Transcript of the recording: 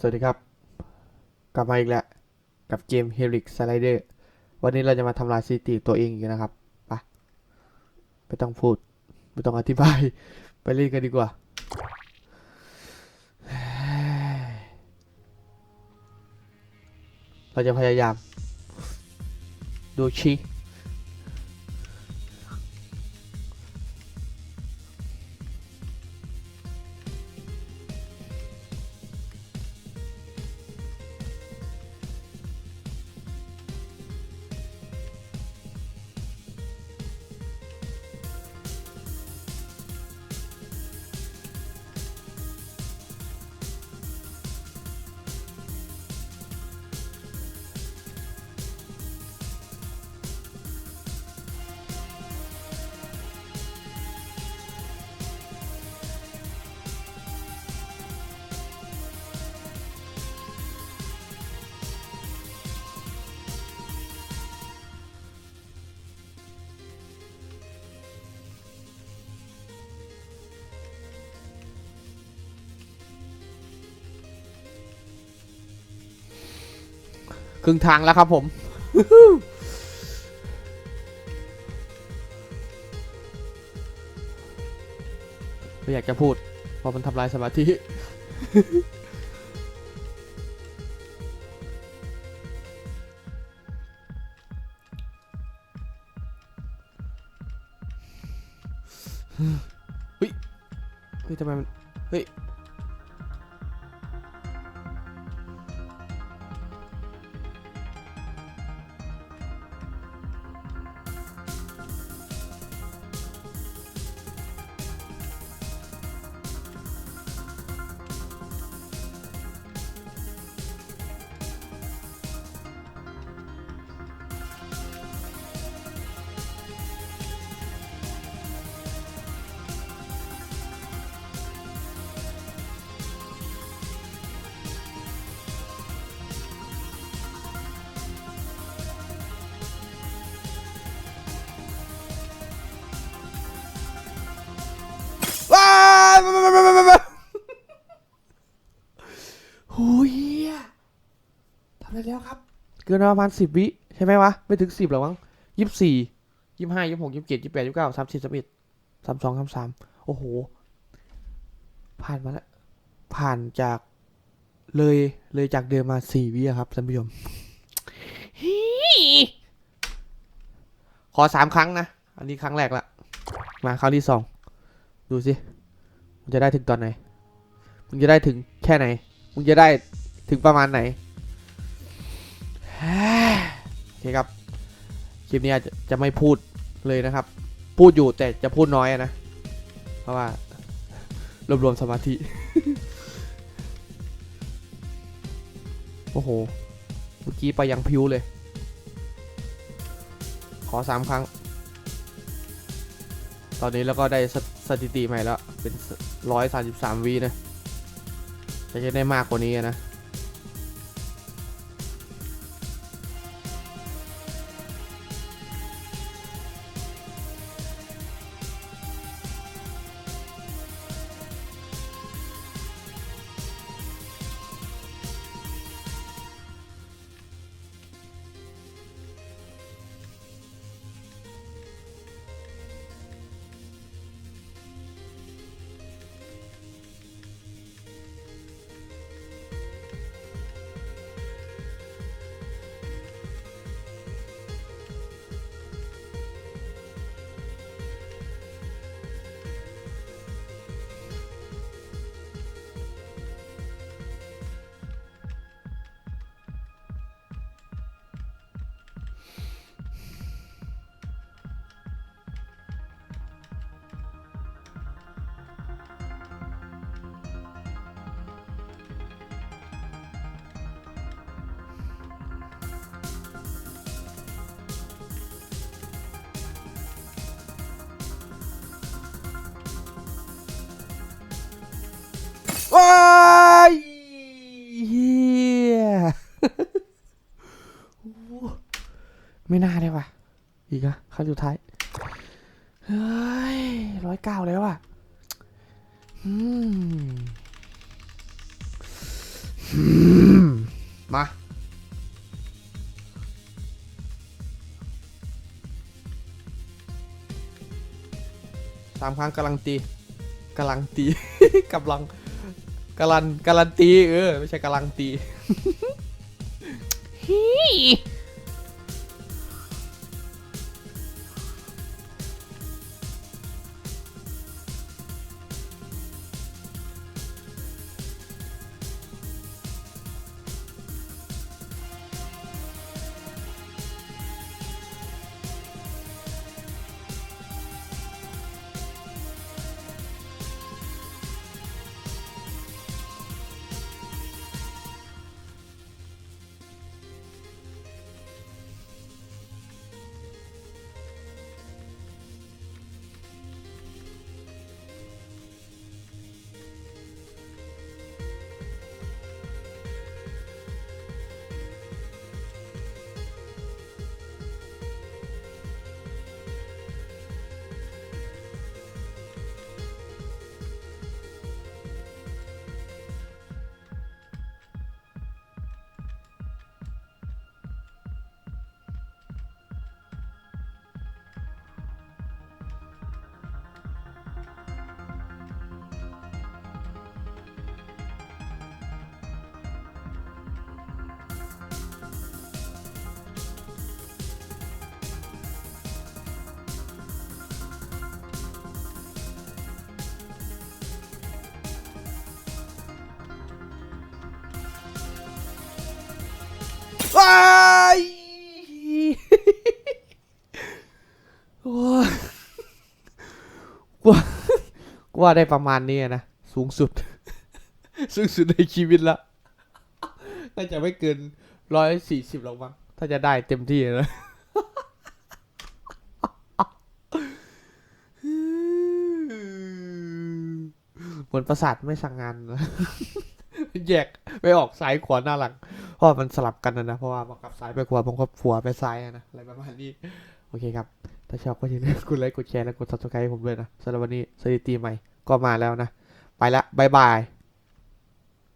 สวัสดีครับ กลับมาอีกแล้ว กับเกม Helix Slider วันนี้เราจะมาทำลายสถิติตัวเองอีกนะครับไปะไม่ต้องพูด ไม่ต้องอธิบาย ไปเล่นกันดีกว่า เราจะพยายาม ดูชิ รึ่งทางแล้วครับผม ไม่อยากจะพูด เพราะมันทำลายสมาธิ เฮ้ย เฮ้ยทำไมมัน เฮ้ย เกินมาประมาณสิบวิใช่ไหมวะ ไม่ถึงสิบหรอกมั้งยี่สิบสี่ยี่สิบห้ายี่สิบหกยี่สิบเจ็ดยี่สิบแปดยี่สิบเก้าสามสิบสามเอ็ดสามสองสามสามโอ้โห ผ่านมาแล้ว ผ่านจากเลยเลยจากเดิมมาสี่วิครับท่านผู้ชมขอสามครั้งนะ อันนี้ครั้งแรกละ มาครั้งที่สองดูสิมึงจะได้ถึงตอนไหน มึงจะได้ถึงแค่ไหน มึงจะได้ถึงประมาณไหน เคครับ คลิปนี้จะจะไม่พูดเลยนะครับ พูดอยู่แต่จะพูดน้อยนะ เพราะว่ารวบรวมสมาธิ โอ้โห เมื่อกี้ไปยังพิวเลย ขอสามครั้ง ตอนนี้แล้วก็ได้สสถิติใหม่แล้ว เป็นร้อยสามสิบสามวีนะจะได้มากกว่านี้นะ ไม่น่าเลยว่ะ อีกอะครั้งสุดท้าย เฮ้ยร้อยเก้าแล้วอะอืมมา สามครั้งกำลังตีกำลังตีกำลังกำลังกำลังตี เออ ไม่ใช่กำลังตีฮี่ ว้ายว่าว่าได้ประมาณนี้นะ สูงสุด สูงสุดในชีวิตละน่าจะไม่เกินร้อยสี่สิบหรอกมั้งถ้าจะได้เต็มที่นะเหมือนประสาทไม่สั่งงานนะ แยกไปออกซ้ายขวาหน้าหลังเพราะมันสลับกันนะนะเพราะว่าบังคับซ้ายไปขวาบังคับขวาไปซ้ายนะอะไรประมาณนี้โอเคครับ ถ้าชอบก็อย่าลืมกดไลค์กดแชร์และกด subscribe ให้ผมด้วยนะสำหรับวันนี้สถิติใหม่ก็มาแล้วนะ ไปละบายบาย